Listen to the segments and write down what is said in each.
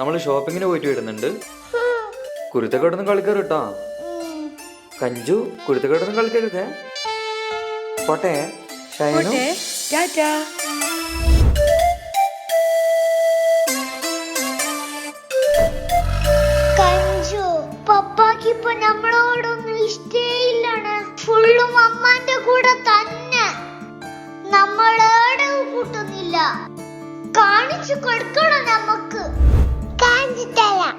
നമ്മൾ ഷോപ്പിങ്ങിന് പോയിട്ട് വരുന്നുണ്ട്. കുരുത്തക്കോട്ടൊന്നും കളിക്കരുത് കേട്ടോ കഞ്ചു കുരുത്തക്കോട്ടൊന്നും കളിക്കരുത്. പോട്ടെ കൂടെ തന്നെ. നമ്മളോട് കൂട്ടുന്നില്ല. കാണിച്ചു കൊടുക്കണം നമുക്ക്. കാണിച്ചു തരാം.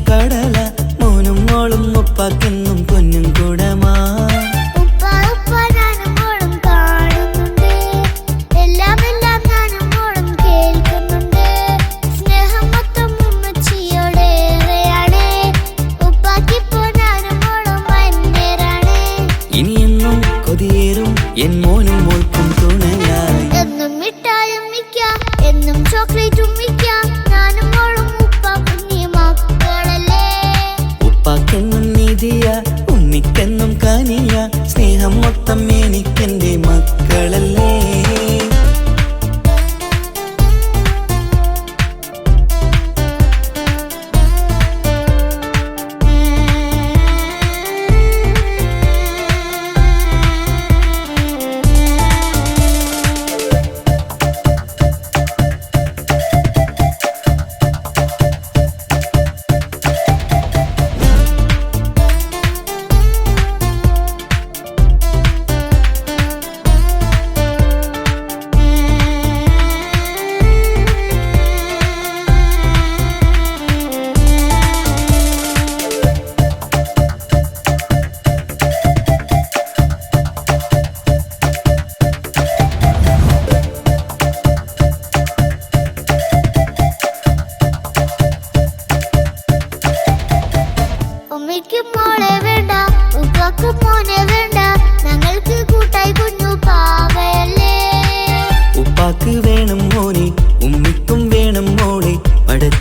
കടല മോനും മോളും ഒപ്പാക്കുന്നു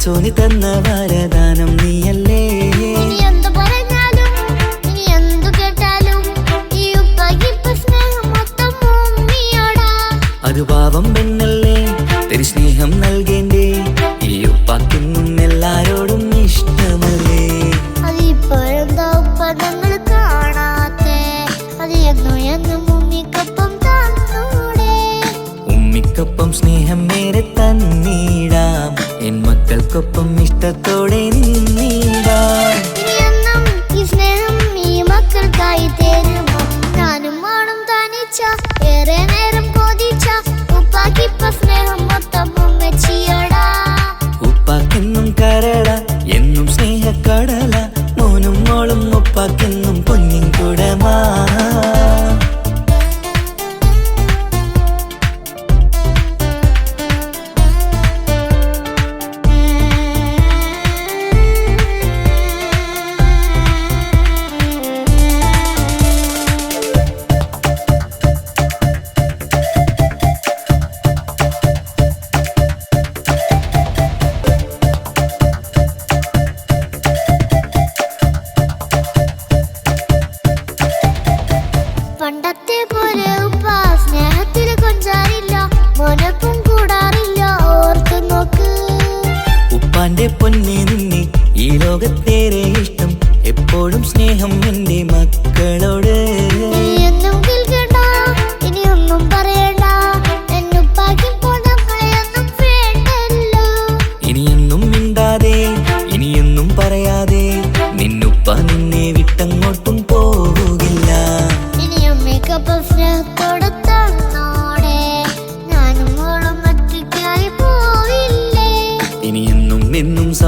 തോന്നി തന്ന വരദാനം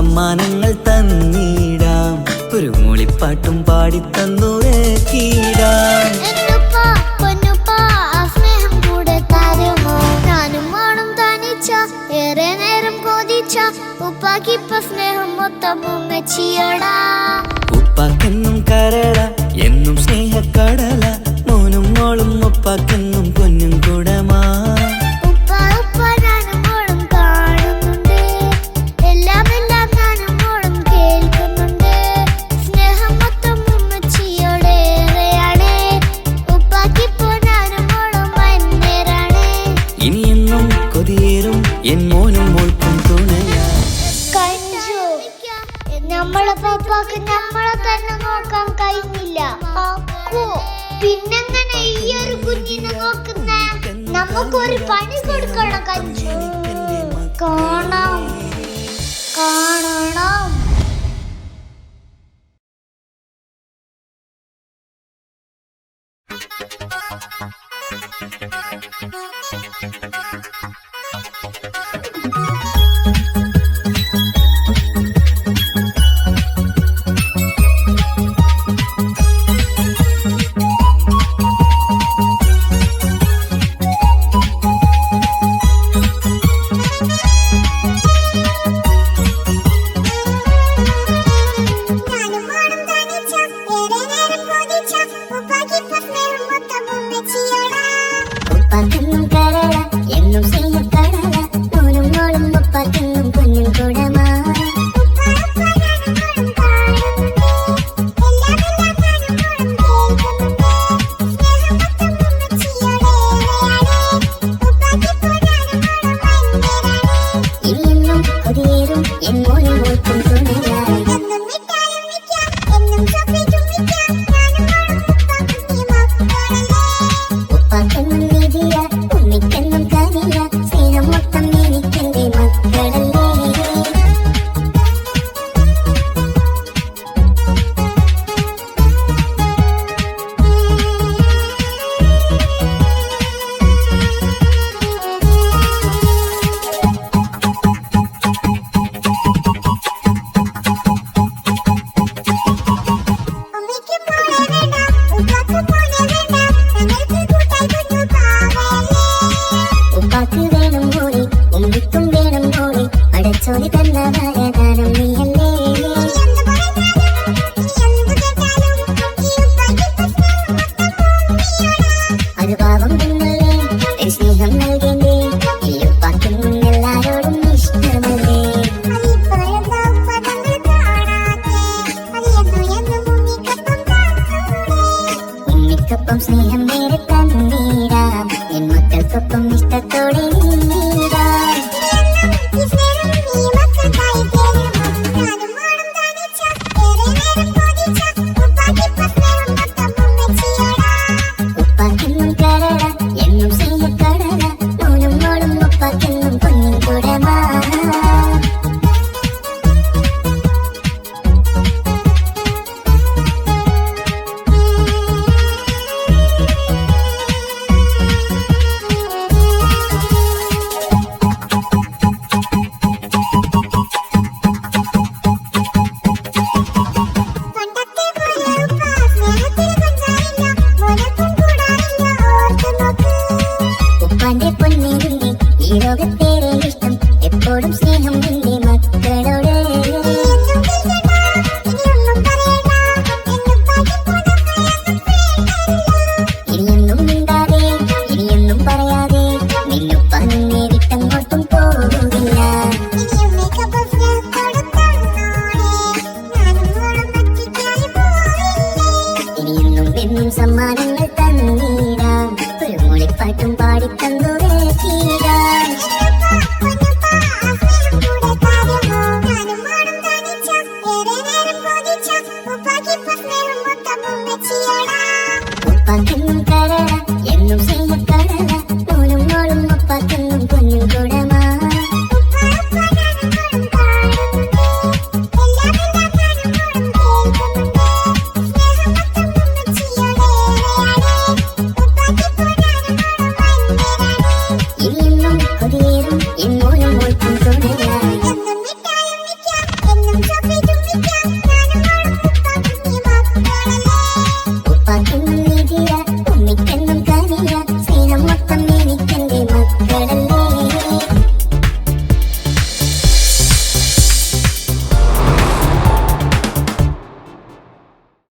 സമ്മാനങ്ങൾ തന്നിടാം. ഒരു മൂളിപ്പാട്ടും പാടി തന്നുവേ കീടാം ഏറെ നേരം കൊതിച്ച. ഉപ്പാക്കിപ്പ സ്നേഹം മൊത്തം ഉമ്മച്ചിയടാ. എൻ മോനും മോൾക്കും തുണയാ. നമ്മളെ പാപ്പാക്ക് നമ്മളെ തന്നെ നോക്കാൻ കഴിഞ്ഞില്ല. പിന്നെങ്ങനെ ഈ ഒരു കുഞ്ഞിനെ നോക്കുന്നേ? നമുക്കൊരു പണി കൊടുക്കണം കഞ്ചു. ഒപ്പ തിന്നും കരള എന്നും ചെയ്യക്കടല നൂലും നോളും ഒപ്പ തിന്നും കുഞ്ഞും കുടമ എന്നോരും ഓർക്കും തുണയ 遊びた名前だ എന്നും സമ്മാനങ്ങൾ തന്നീടാം. ഒരു മൊഴിപ്പാട്ടും പാടിത്തന്നു.